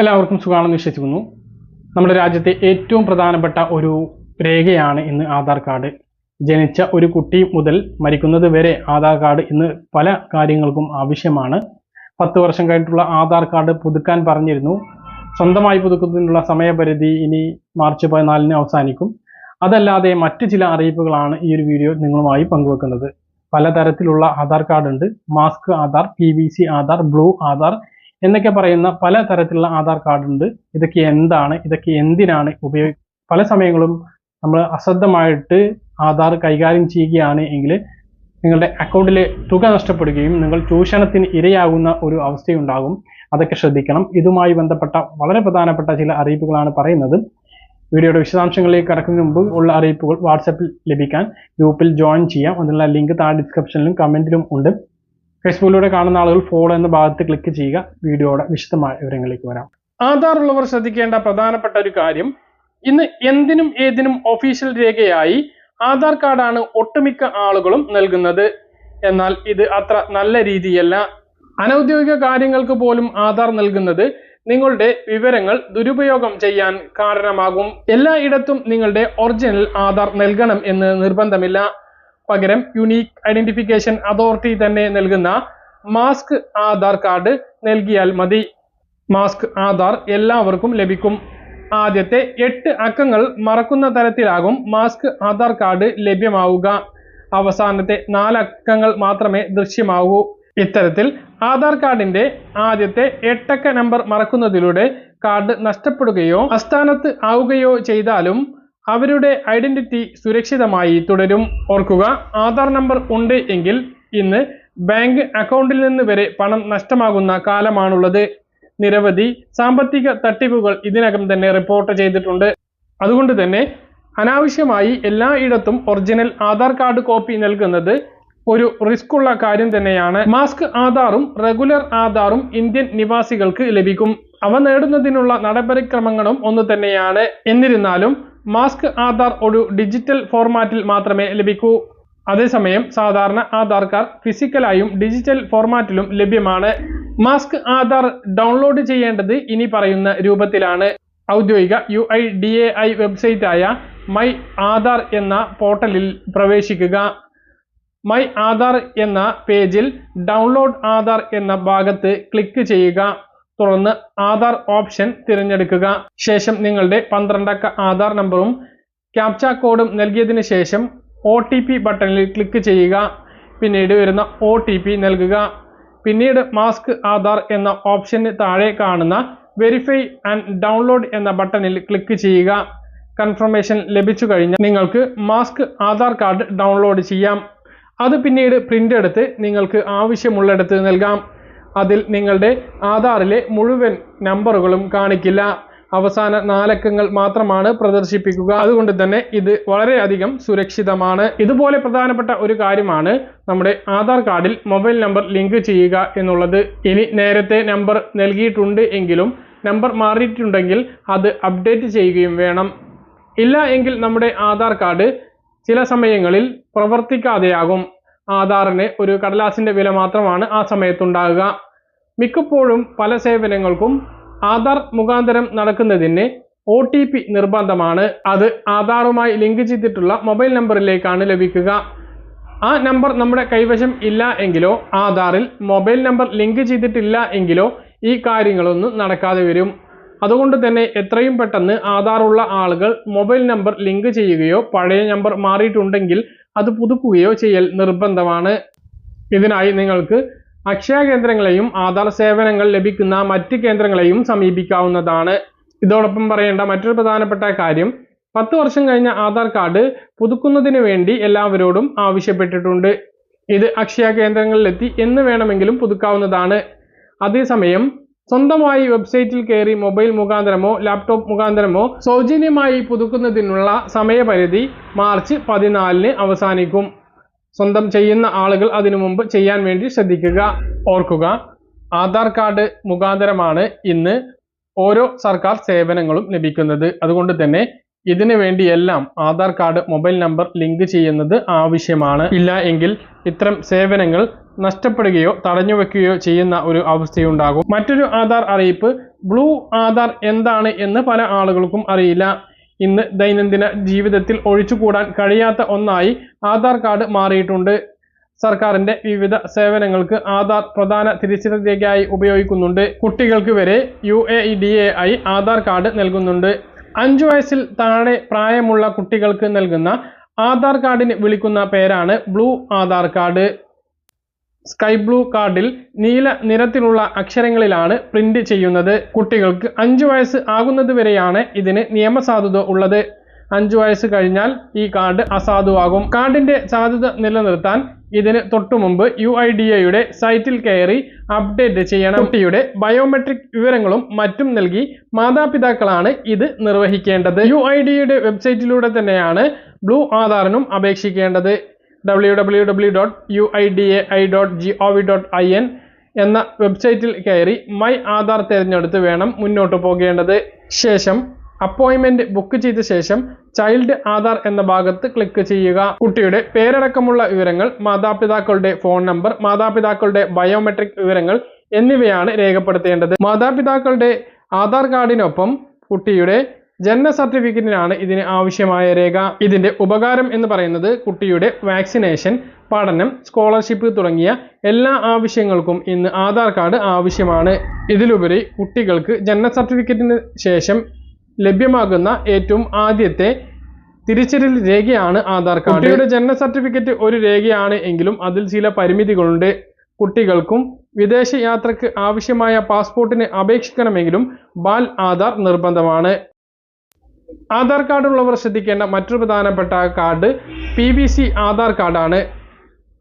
എല്ലാവർക്കും സുഖമാണെന്ന് വിശ്വസിക്കുന്നു. നമ്മുടെ രാജ്യത്തെ ഏറ്റവും പ്രധാനപ്പെട്ട ഒരു രേഖയാണ് ഇന്ന് ആധാർ കാർഡ്. ജനിച്ച ഒരു കുട്ടി മുതൽ മരിക്കുന്നത് വരെ ആധാർ കാർഡ് ഇന്ന് പല കാര്യങ്ങൾക്കും ആവശ്യമാണ്. പത്ത് വർഷം കഴിഞ്ഞിട്ടുള്ള ആധാർ കാർഡ് പുതുക്കാൻ പറഞ്ഞിരുന്നു. സ്വന്തമായി പുതുക്കുന്നതിനുള്ള സമയപരിധി ഇനി മാർച്ച് പതിനാലിന് അവസാനിക്കും. അതല്ലാതെ മറ്റ് ചില അറിയിപ്പുകളാണ് ഈ ഒരു വീഡിയോ നിങ്ങളുമായി പങ്കുവെക്കുന്നത്. പലതരത്തിലുള്ള ആധാർ കാർഡ് ഉണ്ട് mask Aadhaar P Aadhaar blue Aadhaar എന്നൊക്കെ പറയുന്ന പല തരത്തിലുള്ള ആധാർ കാർഡ് ഉണ്ട്. ഇതൊക്കെ എന്താണ്? ഇതൊക്കെ എന്തിനാണ് ഉപയോഗി പല സമയങ്ങളും നമ്മൾ അശ്രദ്ധമായിട്ട് ആധാർ കൈകാര്യം ചെയ്യുകയാണ് എങ്കിൽ നിങ്ങളുടെ അക്കൗണ്ടിലെ തുക നഷ്ടപ്പെടുകയും നിങ്ങൾ ചൂഷണത്തിന് ഇരയാകുന്ന ഒരു അവസ്ഥയുണ്ടാകും. അതൊക്കെ ശ്രദ്ധിക്കണം. ഇതുമായി ബന്ധപ്പെട്ട വളരെ പ്രധാനപ്പെട്ട ചില അറിയിപ്പുകളാണ് പറയുന്നത്. വീഡിയോയുടെ വിശദാംശങ്ങളിലേക്ക് കടക്കുന്നതിന് മുമ്പ് ഉള്ള അറിയിപ്പുകൾ വാട്സപ്പിൽ ലഭിക്കാൻ ഗ്രൂപ്പിൽ ജോയിൻ ചെയ്യാം. അതിനുള്ള ലിങ്ക് താഴെ ഡിസ്ക്രിപ്ഷനിലും കമന്റിലും ഉണ്ട്. ഫേസ്ബുക്കിലൂടെ കാണുന്ന ആളുകൾ ഫോളോ എന്ന ഭാഗത്ത് ക്ലിക്ക് ചെയ്യുക. വീഡിയോയുടെ വിശദമായ വിവരങ്ങളിലേക്ക് വരാം. ആധാർ ഉള്ളവർ ശ്രദ്ധിക്കേണ്ട പ്രധാനപ്പെട്ട ഒരു കാര്യം ഇന്ന് എന്തിനും ഏതിനും ഒഫീഷ്യൽ രേഖയായി ആധാർ കാർഡാണ് ഒട്ടുമിക്ക ആളുകളും നൽകുന്നത്. എന്നാൽ ഇത് അത്ര നല്ല രീതിയല്ല. അനൗദ്യോഗിക കാര്യങ്ങൾക്ക് പോലും ആധാർ നൽകുന്നത് നിങ്ങളുടെ വിവരങ്ങൾ ദുരുപയോഗം ചെയ്യാൻ കാരണമാകും. എല്ലായിടത്തും നിങ്ങളുടെ ഒറിജിനൽ ആധാർ നൽകണം എന്ന് നിർബന്ധമില്ല. പകരം യുണീക്ക് ഐഡന്റിഫിക്കേഷൻ അതോറിറ്റി തന്നെ നൽകുന്ന മാസ്ക് ആധാർ കാർഡ് നൽകിയാൽ മതി. മാസ്ക് ആധാർ എല്ലാവർക്കും ലഭിക്കും. ആദ്യത്തെ എട്ട് അക്കങ്ങൾ മറക്കുന്ന തരത്തിലാകും മാസ്ക് ആധാർ കാർഡ് ലഭ്യമാവുക. അവസാനത്തെ നാലക്കങ്ങൾ മാത്രമേ ദൃശ്യമാവൂ. ഇത്തരത്തിൽ ആധാർ കാർഡിന്റെ ആദ്യത്തെ എട്ടക്ക നമ്പർ മറക്കുന്നതിലൂടെ കാർഡ് നഷ്ടപ്പെടുകയോ അസ്ഥാനത്ത് ആവുകയോ ചെയ്താലും അവരുടെ ഐഡന്റിറ്റി സുരക്ഷിതമായി തുടരും. ഓർക്കുക ആധാർ നമ്പർ ഉണ്ട് എങ്കിൽ ഇന്ന് ബാങ്ക് അക്കൗണ്ടിൽ നിന്ന് വരെ പണം നഷ്ടമാകുന്ന കാലമാണുള്ളത്. നിരവധി സാമ്പത്തിക തട്ടിപ്പുകൾ ഇതിനകം തന്നെ റിപ്പോർട്ട് ചെയ്തിട്ടുണ്ട്. അതുകൊണ്ട് തന്നെ അനാവശ്യമായി എല്ലായിടത്തും ഒറിജിനൽ ആധാർ കാർഡ് കോപ്പി നൽകുന്നത് ഒരു റിസ്ക് ഉള്ള കാര്യം തന്നെയാണ്. മാസ്ക് ആധാറും റെഗുലർ ആധാറും ഇന്ത്യൻ നിവാസികൾക്ക് ലഭിക്കും. അവ നേടുന്നതിനുള്ള നടപടിക്രമങ്ങളും ഒന്ന് തന്നെയാണ്. എന്നിരുന്നാലും മാസ്ക് ആധാർ ഒരു ഡിജിറ്റൽ ഫോർമാറ്റിൽ മാത്രമേ ലഭിക്കൂ. അതേസമയം സാധാരണ ആധാർ കാർഡ് ഫിസിക്കലായും ഡിജിറ്റൽ ഫോർമാറ്റിലും ലഭ്യമാണ്. മാസ്ക് ആധാർ ഡൗൺലോഡ് ചെയ്യേണ്ടത് ഇനി പറയുന്ന രൂപത്തിലാണ്. ഔദ്യോഗിക U I D A I വെബ്സൈറ്റായ my Aadhaar എന്ന പോർട്ടലിൽ പ്രവേശിക്കുക. മൈ ആധാർ എന്ന പേജിൽ ഡൗൺലോഡ് ആധാർ എന്ന ഭാഗത്ത് ക്ലിക്ക് ചെയ്യുക. തുടർന്ന് ആധാർ ഓപ്ഷൻ തിരഞ്ഞെടുക്കുക. ശേഷം നിങ്ങളുടെ പന്ത്രണ്ടക്ക ആധാർ നമ്പറും ക്യാപ്ച കോഡും നൽകിയതിന് ശേഷം ഒ ടി പി ബട്ടണിൽ ക്ലിക്ക് ചെയ്യുക. പിന്നീട് വരുന്ന ഒ ടി പി നൽകുക. പിന്നീട് മാസ്ക് ആധാർ എന്ന ഓപ്ഷന് താഴെ കാണുന്ന വെരിഫൈ ആൻഡ് ഡൗൺലോഡ് എന്ന ബട്ടണിൽ ക്ലിക്ക് ചെയ്യുക. കൺഫർമേഷൻ ലഭിച്ചു കഴിഞ്ഞാൽ നിങ്ങൾക്ക് മാസ്ക് ആധാർ കാർഡ് ഡൗൺലോഡ് ചെയ്യാം. അത് പിന്നീട് പ്രിന്റ് എടുത്ത് നിങ്ങൾക്ക് ആവശ്യമുള്ളിടത്ത് നൽകാം. അതിൽ നിങ്ങളുടെ ആധാറിലെ മുഴുവൻ നമ്പറുകളും കാണിക്കില്ല. അവസാന നാലക്കങ്ങൾ മാത്രമാണ് പ്രദർശിപ്പിക്കുക. അതുകൊണ്ട് തന്നെ ഇത് വളരെയധികം സുരക്ഷിതമാണ്. ഇതുപോലെ പ്രധാനപ്പെട്ട ഒരു കാര്യമാണ് നമ്മുടെ ആധാർ കാർഡിൽ മൊബൈൽ നമ്പർ ലിങ്ക് ചെയ്യുക എന്നുള്ളത്. ഇനി നേരത്തെ നമ്പർ നൽകിയിട്ടുണ്ട് എങ്കിലും നമ്പർ മാറിയിട്ടുണ്ടെങ്കിൽ അത് അപ്ഡേറ്റ് ചെയ്യുകയും വേണം. ഇല്ല എങ്കിൽ നമ്മുടെ ആധാർ കാർഡ് ചില സമയങ്ങളിൽ പ്രവർത്തിക്കാതെയാകും. ആധാറിന് ഒരു കടലാസിന്റെ വില മാത്രമാണ് ആ സമയത്തുണ്ടാകുക. മിക്കപ്പോഴും പല സേവനങ്ങൾക്കും ആധാർ മുഖാന്തരം നടക്കുന്നതിന് ഒ ടി പി നിർബന്ധമാണ്. അത് ആധാറുമായി ലിങ്ക് ചെയ്തിട്ടുള്ള മൊബൈൽ നമ്പറിലേക്കാണ് ലഭിക്കുക. ആ നമ്പർ നമ്മുടെ കൈവശം ഇല്ല എങ്കിലോ ആധാറിൽ മൊബൈൽ നമ്പർ ലിങ്ക് ചെയ്തിട്ടില്ല എങ്കിലോ ഈ കാര്യങ്ങളൊന്നും നടക്കാതെ വരും. അതുകൊണ്ട് തന്നെ എത്രയും പെട്ടെന്ന് ആധാറുള്ള ആളുകൾ മൊബൈൽ നമ്പർ ലിങ്ക് ചെയ്യുകയോ പഴയ നമ്പർ മാറിയിട്ടുണ്ടെങ്കിൽ അത് പുതുക്കുകയോ ചെയ്യൽ നിർബന്ധമാണ്. ഇതിനായി നിങ്ങൾക്ക് അക്ഷയ കേന്ദ്രങ്ങളെയും ആധാർ സേവനങ്ങൾ ലഭിക്കുന്ന മറ്റ് കേന്ദ്രങ്ങളെയും സമീപിക്കാവുന്നതാണ്. ഇതോടൊപ്പം പറയേണ്ട മറ്റൊരു പ്രധാനപ്പെട്ട കാര്യം പത്ത് വർഷം കഴിഞ്ഞ ആധാർ കാർഡ് പുതുക്കുന്നതിന് വേണ്ടി എല്ലാവരോടും ആവശ്യപ്പെട്ടിട്ടുണ്ട്. ഇത് അക്ഷയ കേന്ദ്രങ്ങളിലെത്തി എന്ന് വേണമെങ്കിലും പുതുക്കാവുന്നതാണ്. അതേസമയം സ്വന്തമായി വെബ്സൈറ്റിൽ കയറി മൊബൈൽ മുഖാന്തരമോ ലാപ്ടോപ്പ് മുഖാന്തരമോ സൗജന്യമായി പുതുക്കുന്നതിനുള്ള സമയപരിധി മാർച്ച് പതിനാലിന് അവസാനിക്കും. സ്വന്തം ചെയ്യുന്ന ആളുകൾ അതിനു മുമ്പ് ചെയ്യാൻ വേണ്ടി ശ്രദ്ധിക്കുക. ഓർക്കുക ആധാർ കാർഡ് മുഖാന്തരമാണ് ഇന്ന് ഓരോ സർക്കാർ സേവനങ്ങളും ലഭിക്കുന്നത്. അതുകൊണ്ട് തന്നെ ഇതിനു വേണ്ടിയെല്ലാം Aadhaar card mobile number link ചെയ്യുന്നത് ആവശ്യമാണ്. ഇല്ല എങ്കിൽ ഇത്തരം സേവനങ്ങൾ നഷ്ടപ്പെടുകയോ തടഞ്ഞു വെക്കുകയോ ചെയ്യുന്ന ഒരു അവസ്ഥയുണ്ടാകും. മറ്റൊരു ആധാർ അറിയിപ്പ് ബ്ലൂ ആധാർ എന്താണ് എന്ന് പല ആളുകൾക്കും അറിയില്ല. ഇന്ന് ദൈനംദിന ജീവിതത്തിൽ ഒഴിച്ചുകൂടാൻ കഴിയാത്ത ഒന്നായി ആധാർ കാർഡ് മാറിയിട്ടുണ്ട്. സർക്കാരിന്റെ വിവിധ സേവനങ്ങൾക്ക് ആധാർ പ്രധാന തിരിച്ചറിയൽ രേഖയായി ഉപയോഗിക്കുന്നുണ്ട്. കുട്ടികൾക്ക് വരെ U A D A I Aadhaar card നൽകുന്നുണ്ട്. അഞ്ചു വയസ്സിൽ താഴെ പ്രായമുള്ള കുട്ടികൾക്ക് നൽകുന്ന ആധാർ കാർഡിന് വിളിക്കുന്ന പേരാണ് blue Aadhaar card. Sky blue കാർഡിൽ നീല നിറത്തിലുള്ള അക്ഷരങ്ങളിലാണ് പ്രിന്റ് ചെയ്യുന്നത്. കുട്ടികൾക്ക് അഞ്ചു വയസ്സ് ആകുന്നതുവരെയാണ് ഇതിന് നിയമസാധുത ഉള്ളത്. അഞ്ചു വയസ്സ് കഴിഞ്ഞാൽ ഈ കാർഡ് അസാധുവാകും. കാർഡിന്റെ സാധുത നിലനിർത്താൻ ഇതിന് തൊട്ടു മുമ്പ് യു ഐ ഡി എയുടെ സൈറ്റിൽ കയറി അപ്ഡേറ്റ് ചെയ്യണം. കുട്ടിയുടെ ബയോമെട്രിക് വിവരങ്ങളും മറ്റും നൽകി മാതാപിതാക്കളാണ് ഇത് നിർവഹിക്കേണ്ടത്. യു ഐ ഡിയുടെ വെബ്സൈറ്റിലൂടെ തന്നെയാണ് ബ്ലൂ ആധാറിനും അപേക്ഷിക്കേണ്ടത്. W W W dot U I D A I dot G O V dot I N എന്ന വെബ്സൈറ്റിൽ കയറി മൈ ആധാർ തിരഞ്ഞെടുത്ത് വേണം മുന്നോട്ട് പോകേണ്ടത്. ശേഷം അപ്പോയിൻമെന്റ് ബുക്ക് ചെയ്ത ശേഷം ചൈൽഡ് ആധാർ എന്ന ഭാഗത്ത് ക്ലിക്ക് ചെയ്യുക. കുട്ടിയുടെ പേരടക്കമുള്ള വിവരങ്ങൾ മാതാപിതാക്കളുടെ ഫോൺ നമ്പർ മാതാപിതാക്കളുടെ ബയോമെട്രിക് വിവരങ്ങൾ എന്നിവയാണ് രേഖപ്പെടുത്തേണ്ടത്. മാതാപിതാക്കളുടെ ആധാർ കാർഡിനൊപ്പം കുട്ടിയുടെ ജനന സർട്ടിഫിക്കറ്റിനാണ് ഇതിന് ആവശ്യമായ രേഖ. ഇതിന്റെ ഉപകാരം എന്ന് പറയുന്നത് കുട്ടിയുടെ വാക്സിനേഷൻ പഠനം സ്കോളർഷിപ്പ് തുടങ്ങിയ എല്ലാ ആവശ്യങ്ങൾക്കും ഇന്ന് ആധാർ കാർഡ് ആവശ്യമാണ്. ഇതിലുപരി കുട്ടികൾക്ക് ജനന സർട്ടിഫിക്കറ്റിന് ശേഷം ലഭ്യമാകുന്ന ഏറ്റവും ആദ്യത്തെ തിരിച്ചറിയൽ രേഖയാണ് ആധാർ കാർഡ്. കുട്ടിയുടെ ജനന സർട്ടിഫിക്കറ്റ് ഒരു രേഖയാണ് എങ്കിലും അതിൽ ചില പരിമിതികളുണ്ട്. കുട്ടികൾക്കും വിദേശ യാത്രയ്ക്ക് ആവശ്യമായ പാസ്പോർട്ടിന് അപേക്ഷിക്കണമെങ്കിലും ബാൽ ആധാർ നിർബന്ധമാണ്. ആധാർ കാർഡുള്ളവർ ശ്രദ്ധിക്കേണ്ട മറ്റൊരു പ്രധാനപ്പെട്ട card P V C Aadhaar കാർഡാണ്.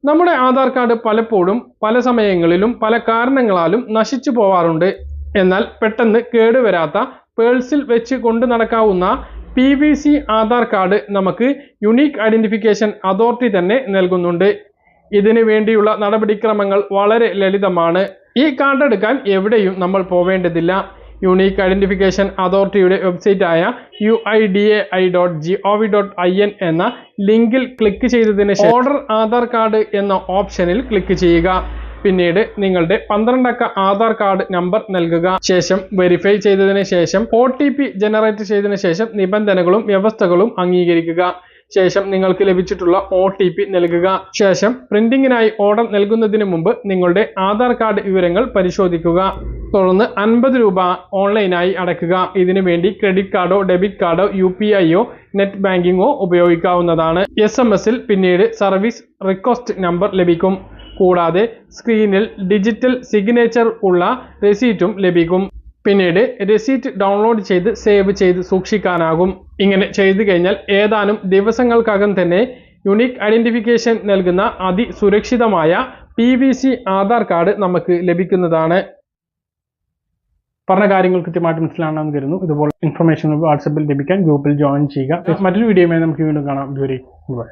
നമ്മുടെ ആധാർ കാർഡ് പലപ്പോഴും പല സമയങ്ങളിലും പല കാരണങ്ങളാലും നശിച്ചു പോവാറുണ്ട്. എന്നാൽ പെട്ടെന്ന് കേടുവരാത്ത പേഴ്സിൽ വെച്ച് കൊണ്ട് നടക്കാവുന്ന P V C Aadhaar card നമുക്ക് യുണീക്ക് ഐഡന്റിഫിക്കേഷൻ അതോറിറ്റി തന്നെ നൽകുന്നുണ്ട്. ഇതിനു വേണ്ടിയുള്ള നടപടിക്രമങ്ങൾ വളരെ ലളിതമാണ്. ഈ കാർഡ് എടുക്കാൻ എവിടെയും നമ്മൾ പോവേണ്ടതില്ല. യുണീക്ക് ഐഡന്റിഫിക്കേഷൻ അതോറിറ്റിയുടെ വെബ്സൈറ്റായ U I D A I dot G O V dot I N എന്ന ലിങ്കിൽ ക്ലിക്ക് ചെയ്തതിന് ശേഷം ഓർഡർ ആധാർ കാർഡ് എന്ന ഓപ്ഷനിൽ ക്ലിക്ക് ചെയ്യുക. പിന്നീട് നിങ്ങളുടെ പന്ത്രണ്ടക്ക ആധാർ കാർഡ് നമ്പർ നൽകുക. ശേഷം വെരിഫൈ ചെയ്തതിന് ശേഷം ഒ ജനറേറ്റ് ചെയ്തതിന് ശേഷം നിബന്ധനകളും വ്യവസ്ഥകളും അംഗീകരിക്കുക. ശേഷം നിങ്ങൾക്ക് ലഭിച്ചിട്ടുള്ള ഒ ടി പി നൽകുക. ശേഷം പ്രിന്റിങ്ങിനായി ഓർഡർ നൽകുന്നതിന് മുമ്പ് നിങ്ങളുടെ ആധാർ കാർഡ് വിവരങ്ങൾ പരിശോധിക്കുക. തുടർന്ന് അൻപത് രൂപ ഓൺലൈനായി അടയ്ക്കുക. ഇതിനു വേണ്ടി ക്രെഡിറ്റ് കാർഡോ ഡെബിറ്റ് കാർഡോ യു പി ഐയോ നെറ്റ് ബാങ്കിങ്ങോ ഉപയോഗിക്കാവുന്നതാണ്. എസ് എം എസിൽ പിന്നീട് സർവീസ് റിക്വസ്റ്റ് നമ്പർ ലഭിക്കും. കൂടാതെ സ്ക്രീനിൽ ഡിജിറ്റൽ സിഗ്നേച്ചർ ഉള്ള റെസീറ്റും ലഭിക്കും. പിന്നീട് രസീറ്റ് ഡൗൺലോഡ് ചെയ്ത് സേവ് ചെയ്ത് സൂക്ഷിക്കാനാകും. ഇങ്ങനെ ചെയ്തു കഴിഞ്ഞാൽ ഏതാനും ദിവസങ്ങൾക്കകം തന്നെ യുണീക്ക് ഐഡന്റിഫിക്കേഷൻ നൽകുന്ന അതിസുരക്ഷിതമായ P V C Aadhaar card നമുക്ക് ലഭിക്കുന്നതാണ്. പറഞ്ഞ കാര്യങ്ങൾ കൃത്യമായിട്ട് മനസ്സിലാണെന്ന് കരുതുന്നു. ഇതുപോലെ ഇൻഫർമേഷൻ വാട്സപ്പിൽ ലഭിക്കാൻ ഗ്രൂപ്പിൽ ജോയിൻ ചെയ്യുക. മറ്റൊരു വീഡിയോയുമായി നമുക്ക് വീണ്ടും കാണാം. ഇതുവരെ. ബൈ